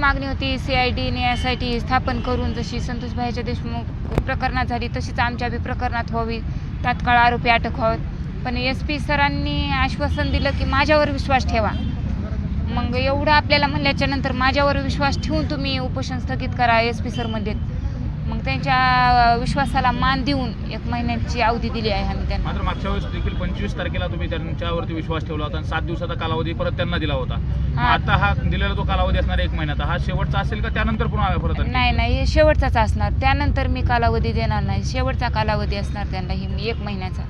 मागणी होती C I डीने एस आय टी स्थापन करून जशी संतोष भाईच्या देशमुख प्रकरणात झाली तशीच आमच्या बी प्रकरणात व्हावी. तात्काळ आरोपी अटक व्हावेत. पण एस पी सरांनी आश्वासन दिलं की माझ्यावर विश्वास ठेवा. मग एवढं आपल्याला म्हणल्याच्या नंतर माझ्यावर विश्वास ठेवून तुम्ही उपोषण स्थगित करा एस पी सर म्हणलेत. मग त्यांच्या विश्वासाला मान देऊन एक महिन्याची अवधी दिली आहे आम्ही त्यांना. मात्र मागच्या वेळेस देखील पंचवीस तारखेला तुम्ही त्यांच्यावरती विश्वास ठेवला होता आणि सात दिवसाचा कालावधी परत त्यांना दिला होता. मग हा. आता हा दिलेला तो कालावधी असणार एक महिन्याचा हा शेवटचा असेल का त्यानंतर पुन्हा परत? आणखी? नाही नाही हे शेवटचाच असणार. त्यानंतर मी कालावधी देणार नाही. शेवटचा कालावधी असणार त्यांना ही एक महिन्याचा.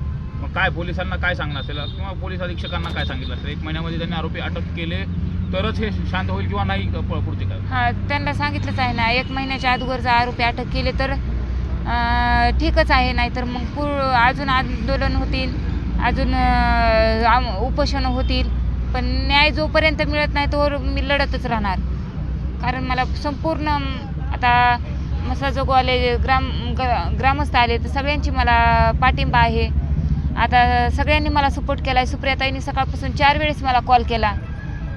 मग काय पोलिसांना काय सांगणार असेल? किंवा पोलीस अधीक्षकांना काय सांगितलं असेल? एक महिन्यामध्ये त्यांनी आरोपी अटक केले तरच हे शांत होईल किंवा नाही पुढचे काय? हा त्यांना सांगितलंच आहे ना एक महिन्याच्या अगोदर जर आरोपी अटक केले तर अं, ठीकच आहे नाही तर मग पु अजून आंदोलन होतील अजून अं, आम- उपोषणं होतील पण न्याय जोपर्यंत मिळत नाही तोवर मी लढतच राहणार. कारण मला संपूर्ण अं, आता मसाजोगवाले ग्राम ग- ग्रामस्थ आले तर सगळ्यांची मला पाठिंबा आहे. आता सगळ्यांनी मला सपोर्ट केला आहे सुप्रियाताईंनी सकाळपासून चार वेळेस मला कॉल केला.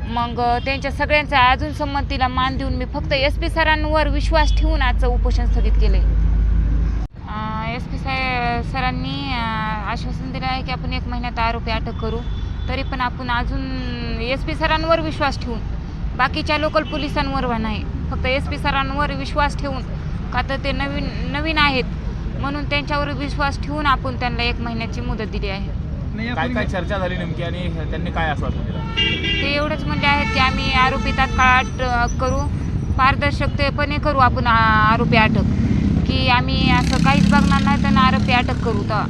मग त्यांच्या सगळ्यांचा अजून संमतीला मान देऊन मी फक्त एस पी सरांवर विश्वास ठेवून आजचं उपोषण स्थगित केलं आहे एस पी सर सरांनी आश्वासन दिलं आहे की आपण एक महिन्यात आरोपी अटक करू तरी पण आपण अजून एस पी सरांवर विश्वास ठेवून बाकीच्या लोकल पोलिसांवर नाही. फक्त एस पी सरांवर विश्वास ठेवून का तर ते नवीन नवीन आहेत म्हणून त्यांच्यावर विश्वास ठेवून आपण त्यांना एक महिन्याची मुदत दिली आहे. काय काय चर्चा झाली नेमकी आणि त्यांनी काय आश्वासन दिलं? ते एवढंच म्हणले आहेत की आम्ही आरोपी तात्काळ करू. पारदर्शकतेपणे करू आपण आरोपी अटक. की आम्ही असं काहीच बघणार नाही तर आरोपी अटक करू तेव्हा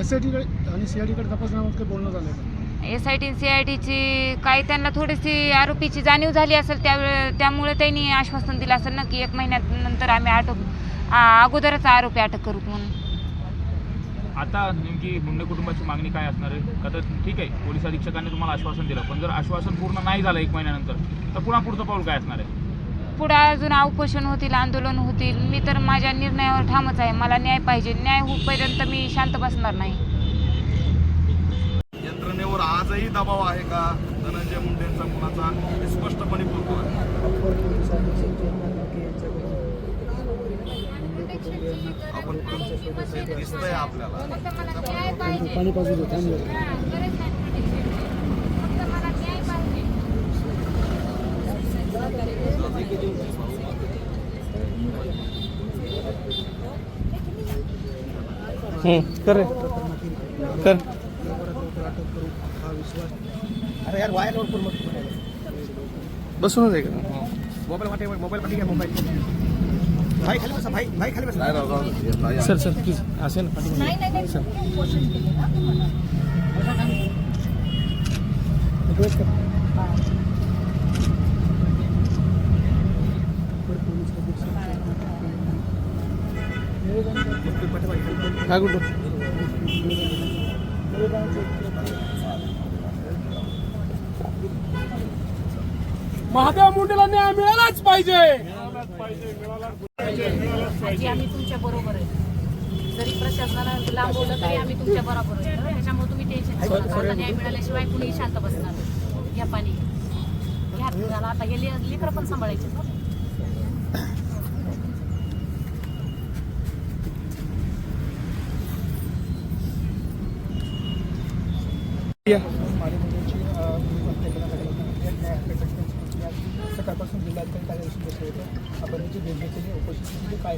एस आय टीकडे आणि सी आय टीकडे तपासण्याबाबत काही बोलणं झालं का? S I T C I टीची काही त्यांना थोडीशी आरोपीची जाणीव झाली असेल त्यावेळे त्यामुळे त्यांनी आश्वासन दिलं असेल ना की एक महिन्यात नंतर आम्ही अटक अगोदरच आरोपी अटक करू म्हणून. आता नेमकी मुंडे कुटुंबाची मागणी काय असणार आहे? का तर ठीक आहे पोलीस अधीक्षकांनी तुम्हाला आश्वासन दिलं पण जर आश्वासन पूर्ण नाही झालं एक महिन्यानंतर तर पुन्हा पुढचं पाऊल काय असणार आहे? पुढं अजून उपोषण होतील आंदोलन होतील मी तर माझ्या निर्णयावर ठामच आहे. मला न्याय पाहिजे. न्याय होईपर्यंत मी शांत बसणार नाही. यंत्रणेवर आजही दबाव आहे का? धनंजय मुंडेंचा कुणाचा हे स्पष्टपणे बोलतो आहे आपण हे दिसतंय आपल्याला. पाणी पाजू. कर रे. कर. अरे यार वायर पूर्ण बसूनच आहे का? मोबाईल वाटे मोबाईल पाठी घ्या मोबाईल. भाई खाली बसा भाई भाई खाली बसा. नाही राव सर सर प्लीज असेल काय कुठं महादेव मुंडेला न्याय मिळालाच पाहिजे. आजी आम्ही तुमच्या बरोबर आहे. जरी प्रशासनाला लांबवलं तरी आम्ही तुमच्या बरोबर आहे. त्याच्यामुळे तुम्ही टेन्शन घेऊ नका. आता न्याय मिळाल्याशिवाय कुणी शांत बसणार नाही. घ्या पाणी. घ्या झाला आता हे ले- लेकरं पण सांभाळायचे ना. या. जिल्हाधिकारी कार्यालयाशी बसले होते. आपण याची भेट घेतलेली उपस्थिती काय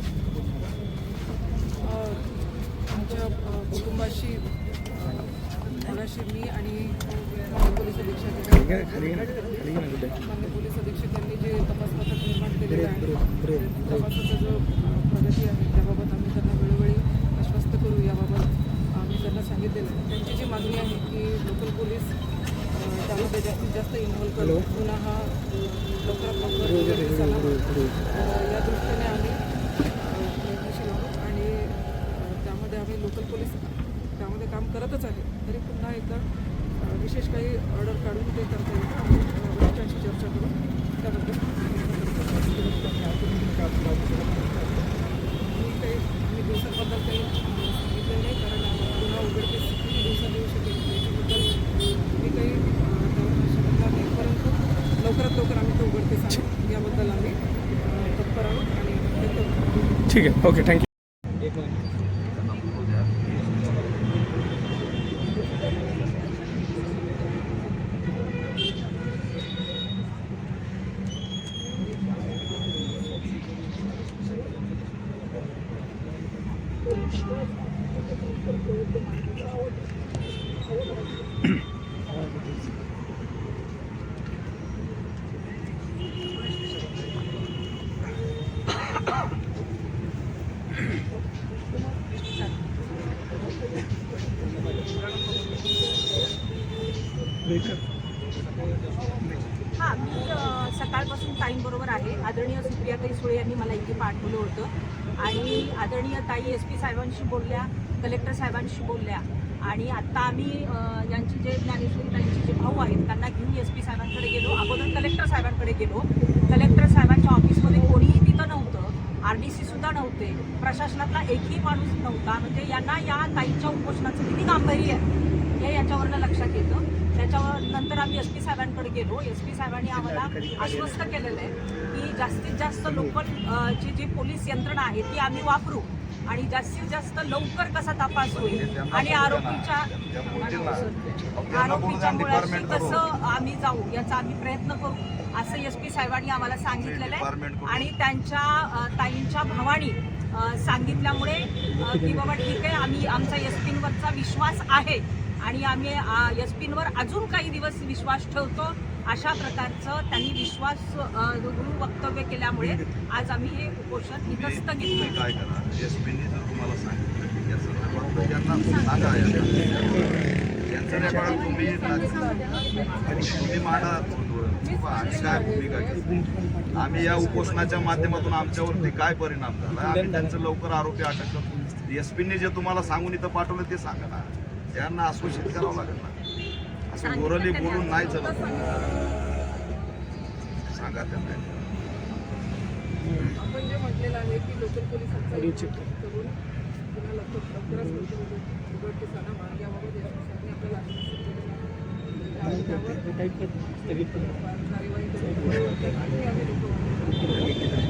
आमच्या अ, कुटुंबाशी मगाशी मी आणि पोलीस अधीक्षक माननीय पोलीस अधीक्षक यांनी जे तपास पथक निर्माण केलेलं आहे ते तपासाचा जो प्रगती आहे त्याबाबत आम्ही त्यांना वेळोवेळी आश्वस्त करू. याबाबत आम्ही त्यांना सांगितलेलं आहे. त्यांची जी मागणी आहे की लोकल पोलीस त्यामध्ये जास्तीत जास्त इन्व्हॉल्व करून गुन्हा हा लवकरात लवकर या दृष्टीने आम्ही प्रयत्नशील आहोत आणि त्यामध्ये आम्ही लोकल पोलीस त्यामध्ये काम करतच आहे. तरी पुन्हा एकदा विशेष काही ऑर्डर काढून ते करता येईल का आम्ही अ, वरिष्ठांशी चर्चा करून त्याबद्दल मी काही आम्ही दिवसांबद्दल काही अ, सांगितलेलं नाही कारण अ, गुन्हा उघडकीस किती दिवसात येऊ शकेल याच्याबद्दल मी काही अ, त्यावर भाष्य करणार नाही परंतु लवकरात लवकर आम्ही तो उघडकीस आणू याबद्दल ठीक आहे. ओके थँक्यू हां मी अ, सकाळपासून ताईंबरोबर आहे आदरणीय सुप्रियाताई सुळे यांनी मला इथे पाठवलं होतं आणि आदरणीय ताई एस पी साहेबांशी बोलल्या कलेक्टर साहेबांशी बोलल्या. आणि आत्ता आम्ही यांचे जे ज्ञानेश्वरी ताईंचे जे भाऊ आहेत त्यांना घेऊन एस पी साहेबांकडे गेलो अगोदर कलेक्टर साहेबांकडे गेलो. कलेक्टर साहेबांच्या ऑफिसमध्ये कोणीही तिथं नव्हतं आर डी सी सुद्धा नव्हते प्रशासनातला एकही माणूस नव्हता. म्हणजे यांना या ताईंच्या उपोषणाचं किती गांभीर्य आहे हे याच्यावरनं लक्षात येतं. त्याच्यावर नंतर आम्ही एस पी साहेबांकडे गेलो. एस पी साहेबांनी आम्हाला आश्वस्त केलेलं आहे की जास्तीत जास्त लोकल ची जी पोलीस यंत्रणा आहे ती आम्ही वापरू आणि जास्तीत जास्त लवकर कसा तपास होईल आणि आरोपीच्या आरोपीच्या मुळाशी कसं आम्ही जाऊ याचा आम्ही प्रयत्न करू असं एस पी साहेबांनी आम्हाला सांगितलेलं आहे. आणि त्यांच्या ताईंच्या भावानी सांगितल्यामुळे की बाबा ठीक आहे आम्ही आमचा एस पींवरचा विश्वास आहे. आणि आम्ही एस पींवर अजून काही दिवस विश्वास ठेवतो. अशा प्रकारचं त्यांनी विश्वास वक्तव्य केल्यामुळे आज आम्ही हे उपोषण इथं स्थगित केलं काय करा? एस पीने जर तुम्हाला सांगितलं की या संदर्भात तर त्यांना सांगा. या- यांचं रेकॉर्ड तुम्ही तुम्ही मांडा किंवा आम्ही काय भूमिका घेतली. आम्ही या उपोषणाच्या माध्यमातून आमच्यावरती काय परिणाम झाला? आम्ही त्यांचं लवकर आरोपी अटक करतो एस पीने जे तुम्हाला सांगून इथं पाठवलं ते सांगा ना. त्यांना आश्वासित करावं लागेल ना. असं ओरली बोलून नाही चलत. सांगा त्यांना. आपण जे म्हटलेलं आहे की लोकल पोलिसांचा करून पुन्हा लवकर याबाबत आपल्याला कार्यवाही करून.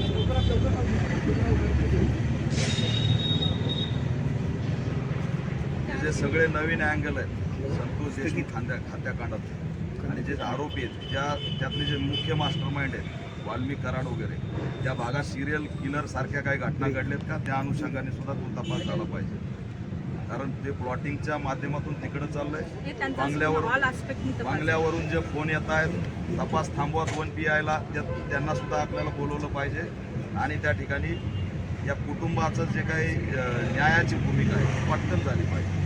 लवकरात लवकर हा गुन्हा उघडकीस येईल. हे जे सगळे नवीन अँगल आहेत संतोष देशमुख खांद्या खात्याकांडात आणि जे आरोपी आहेत त्या त्यातले जे मुख्य मास्टर माइंड आहेत वाल्मिक कराड वगैरे या भागात सिरियल किलर सारख्या काही घटना घडल्यात का? त्या अनुषंगाने सुद्धा तो तपास झाला पाहिजे. कारण ते प्लॉटिंगच्या माध्यमातून तिकडं चाललंय. त्यांचा बांगल्यावर बांगल्यावरून जे फोन येत आहेत तपास थांबवत वन पी आयला त्यांना सुद्धा आपल्याला बोलवलं पाहिजे. आणि त्या ठिकाणी या कुटुंबाचं जे काही न्यायाची भूमिका आहे ती पटकन झाली पाहिजे.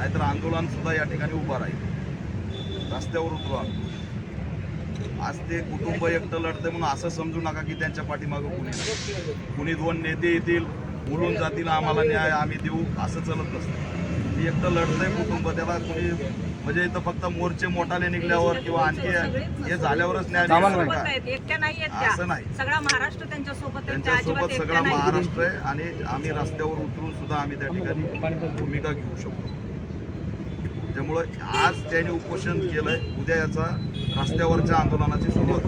नाहीतर आंदोलन सुद्धा या ठिकाणी उभा राहील. रस्त्यावर उतरू आम्ही आज ते कुटुंब एकटं लढतंय म्हणून असं समजू नका की त्यांच्या पाठीमागं कुणी. कुणी दोन नेते येतील बोलून जातील आम्हाला न्याय आम्ही देऊ असं चलत नसतं. ती एकटं लढतंय कुटुंब त्याला कुणी म्हणजे इथं फक्त मोर्चे मोठाले निघल्यावर किंवा आणखी हे झाल्यावरच न्याय असं नाही. सगळा महाराष्ट्र त्यांच्यासोबत सगळा महाराष्ट्र आहे आणि आम्ही रस्त्यावर उतरून सुद्धा आम्ही त्या ठिकाणी भूमिका घेऊ शकतो. त्यामुळं आज त्यांनी उपोषण केलंय उद्या याचा रस्त्यावरच्या आंदोलनाची सुरुवात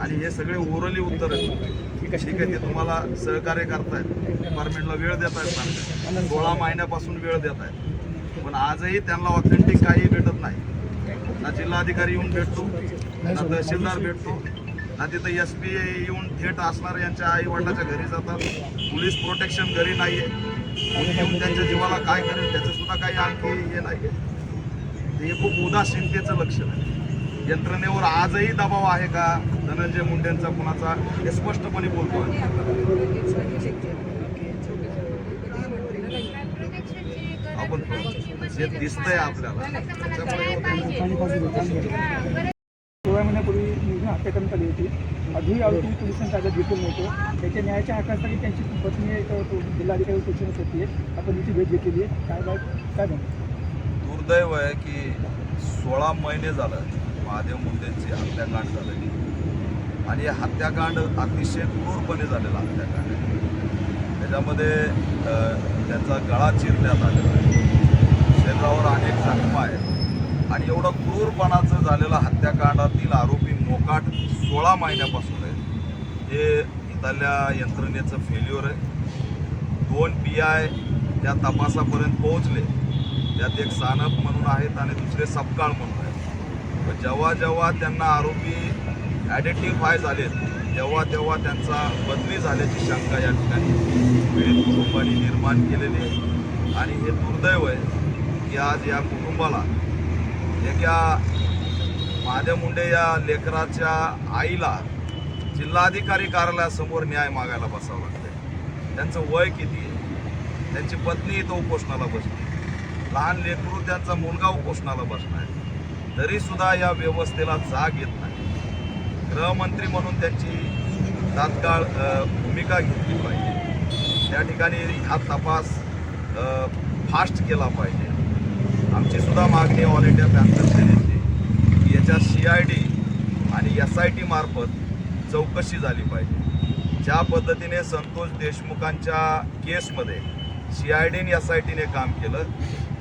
आणि हे सगळे ओरली उत्तर आहेत. ठीक आहे ते तुम्हाला सहकार्य करतायत. डिपार्टमेंटला वेळ देत आहेत सोळा महिन्यापासून वेळ देत आहेत पण आजही त्यांना ऑथेंटिक काही भेटत नाही. ना जिल्हाधिकारी येऊन भेटतो ना तहसीलदार भेटतो ना तिथं एस पी येऊन थेट असणार यांच्या आई वडिलाच्या घरी जातात. पोलीस प्रोटेक्शन घरी नाही आहे कोणी येऊन त्यांच्या जीवाला काय करेल त्याचं सुद्धा काही आणखी हे नाही हे खूप उदासीनतेचं लक्षण आहे. यंत्रणेवर आजही दबाव आहे का? धनंजय मुंडेंचा कुणाचा? हे स्पष्टपणे बोलतो आहे आपण जे दिसतंय आपल्याला त्याच्यामुळे महिन्यापूर्वी निर्णय हत्या करण्यात आली होती. अजूनही आरोपी पोलिसांनी ताब्यात घेतलं नव्हतं. त्याच्या न्यायाच्या हक्कासाठी त्यांची पत्नी एक तो जिल्हाधिकारी उपोषणात होती आपण तिची भेट घेतलेली आहे. काय बाय काय म्हणतो दुर्दैव आहे की सोळा महिने झालं महादेव मुंडेंची हत्याकांड झालेली. आणि हत्याकांड अतिशय क्रूरपणे झालेलं हत्याकांड त्याच्यामध्ये त्याचा त्यांचा गळा चिरण्यात आलेला आहे. शरीरावर अनेक जखमा आहेत. आणि एवढं क्रूरपणाचं झालेलं हत्याकांडातील आरोपी मोकाट सोळा महिन्यापासून आहे. हे इथल्या यंत्रणेचं फेल्युअर आहे. दोन पी आय त्या तपासापर्यंत पोहोचले. त्यात एक सानप म्हणून आहेत आणि दुसरे सपकाळ म्हणून आहेत. पण जेव्हा जेव्हा त्यांना आरोपी आयडेंटिफाय झालेत तेव्हा तेव्हा त्यांचा बदली झाल्याची शंका या ठिकाणी पीडित कुटुंबाने निर्माण केलेली आहे. आणि हे दुर्दैव आहे की आज या कुटुंबाला एका महादेव मुंडे या लेकराच्या आईला जिल्हाधिकारी कार्यालयासमोर न्याय मागायला बसावं लागते त्यांचं वय किती आहे? त्यांची पत्नी इथं उपोषणाला बसली. लहान लेकरू त्यांचा मुलगा उपोषणाला बसणार आहे. तरीसुद्धा या व्यवस्थेला जाग येत नाही. गृहमंत्री म्हणून त्यांची तात्काळ भूमिका घेतली पाहिजे. त्या ठिकाणी हा तपास फास्ट केला पाहिजे. आमची सुद्धा मागणी ऑल इंडिया पॅन्थर सेनेची सी आय डी आणि एस आय टी मार्फत चौकशी झाली पाहिजे. ज्या पद्धतीने संतोष देशमुखांच्या केसमध्ये सी आय डी आणि एस आय टीने काम केलं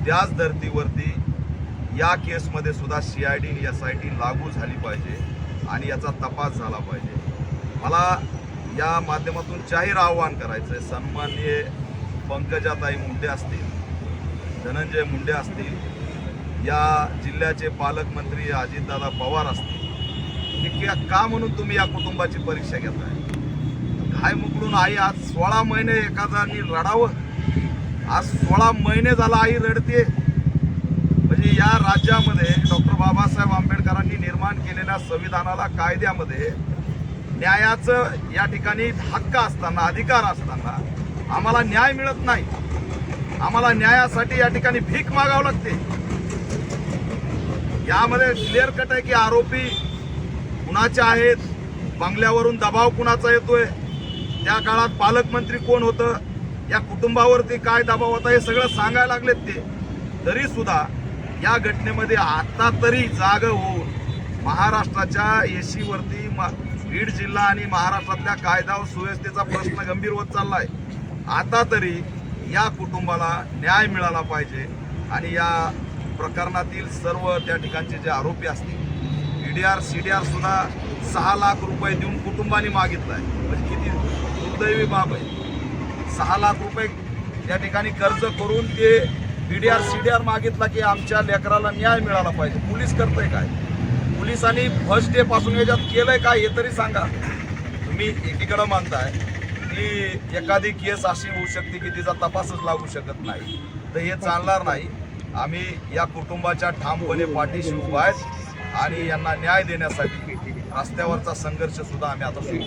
त्याच धर्तीवरती या केसमध्ये सुद्धा सी आय डी आणि एस आय टी लागू झाली पाहिजे आणि याचा तपास झाला पाहिजे. मला या माध्यमातून जाहीर आव्हान करायचं आहे सन्माननीय पंकजाताई मुंडे असतील धनंजय मुंडे असतील या जिल्ह्याचे पालकमंत्री अजितदादा पवार असतील की क्या- का म्हणून तुम्ही या कुटुंबाची परीक्षा घेताय काय मुकडून आई आज सोळा महिने एखादानी रडावं. आज सोळा महिने झाला आई रडते म्हणजे या राज्यामध्ये डॉक्टर बाबासाहेब आंबेडकरांनी निर्माण केलेल्या संविधानाला कायद्यामध्ये न्यायाचं या ठिकाणी हक्क असताना अधिकार असताना आम्हाला न्याय मिळत नाही. आम्हाला न्यायासाठी या ठिकाणी भीक मागावं लागते. यामध्ये क्लिअर कट आहे की आरोपी कुणाचे आहेत? बंगल्यावरून दबाव कुणाचा येतोय? त्या काळात पालकमंत्री कोण होतं? या कुटुंबावरती काय दबाव होता? हे सगळं सांगायला लागलेत ते. तरी सुद्धा या घटनेमध्ये आता तरी जाग होऊन महाराष्ट्राच्या येशीवरती बीड जिल्हा आणि महाराष्ट्रातल्या कायदा व सुव्यवस्थेचा प्रश्न गंभीर होत चाललाय. आता तरी या कुटुंबाला न्याय मिळाला पाहिजे आणि या प्रकरणातील सर्व त्या ठिकाणचे जे आरोपी असतील P D R C D R सुद्धा सहा लाख रुपये देऊन कुटुंबाने मागितलाय. म्हणजे किती दुर्दैवी बाब आहे. सहा लाख रुपये त्या ठिकाणी कर्ज करून ते P D R C D R मागितला की आमच्या लेकराला न्याय मिळाला पाहिजे. पोलीस करतंय काय? पोलिसांनी फर्स्ट डे पासून याच्यात केलंय काय हे तरी सांगा. तुम्ही एकीकडं मानताय की एखादी केस अशी होऊ शकते की तिचा तपासच लागू शकत नाही. तर हे चालणार नाही. आम्ही या कुटुंबाच्या ठामपणे पाठीशी उभा आहेत आणि यांना न्याय देण्यासाठी रस्त्यावरचा संघर्ष सुद्धा आम्ही आता सुरू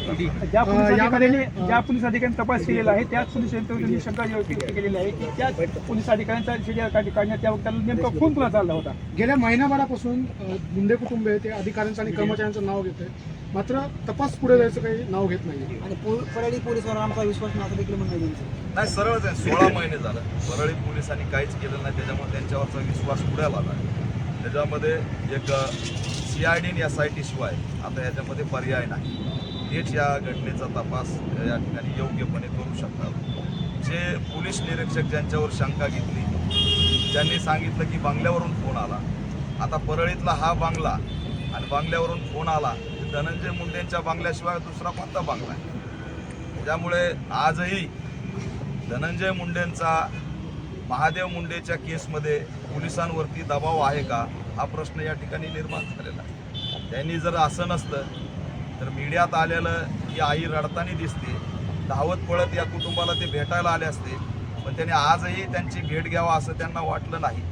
पोलीस अधिकाऱ्यांनी ज्या पोलीस अधिकाऱ्यांनी तपास केलेला आहे त्याच पोलीस यंत्रणेने शंका व्यक्त केलेली आहे की त्याच पोलीस अधिकाऱ्यांचा शरीर काढण्यात त्या वक्ताला नेमका खून कुणा चालला होता? गेल्या महिनाभरापासून मुंडे कुटुंब आहे ते अधिकाऱ्यांचं आणि कर्मचाऱ्यांचं नाव घेत आहे मात्र तपास पुढे जायचं काही नाव घेत नाही आणि परळी पोलिसांवर आमचा विश्वास नव्हता देखील त्यांचं नाही सरळच आहे सोळा महिने झालं. परळी पोलिसांनी काहीच केलं नाही. त्याच्यामुळे त्यांच्यावरचा विश्वास उडाला आला त्याच्यामध्ये एक सी आय डी आणि एस आय टी शिवाय आता याच्यामध्ये पर्याय नाही. तेच या घटनेचा तपास या ठिकाणी योग्यपणे करू शकतात जे पोलीस निरीक्षक ज्यांच्यावर शंका घेतली ज्यांनी सांगितलं की बंगल्यावरून फोन आला. आता परळीतला हा बांगला आणि बांगल्यावरून फोन आला धनंजय मुंडेंच्या बांगल्याशिवाय दुसरा कोणता बांगला आहे? त्यामुळे आजही धनंजय मुंडेंचा महादेव मुंडेच्या केसमध्ये पोलिसांवरती दबाव आहे का? हा प्रश्न या ठिकाणी निर्माण झालेला आहे. त्यांनी जर असं नसतं तर मीडियात आलेलं ही आई रडताना दिसते धावत पळत या कुटुंबाला ते भेटायला आले असते पण त्याने आजही त्यांची भेट घ्यावा असं त्यांना वाटलं नाही.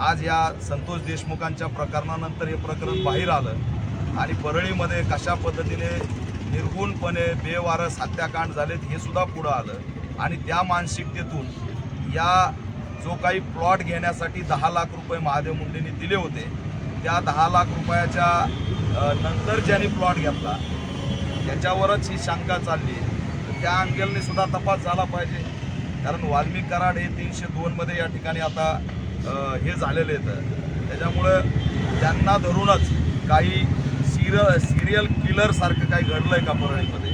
आज या संतोष देशमुखांच्या प्रकरणानंतर हे प्रकरण बाहेर आलं आणि परळीमध्ये कशा पद्धतीने निर्गुणपणे बेवारस हत्याकांड झालेत हे सुद्धा पुढं आलं. आणि त्या मानसिकतेतून या जो काही प्लॉट घेण्यासाठी दहा लाख रुपये महादेव मुंडेंनी दिले होते त्या दहा लाख रुपयाच्या नंतर ज्यांनी प्लॉट घेतला त्याच्यावरच ही शंका चालली तर त्या अंगेलने सुद्धा तपास झाला पाहिजे. कारण वाल्मिक कराड हे तीनशे दोनमध्ये या ठिकाणी आता हे झालेले आहेत. त्याच्यामुळं त्यांना धरूनच काही सिर सिरियल किलरसारखं काही घडलं आहे का परळीमध्ये?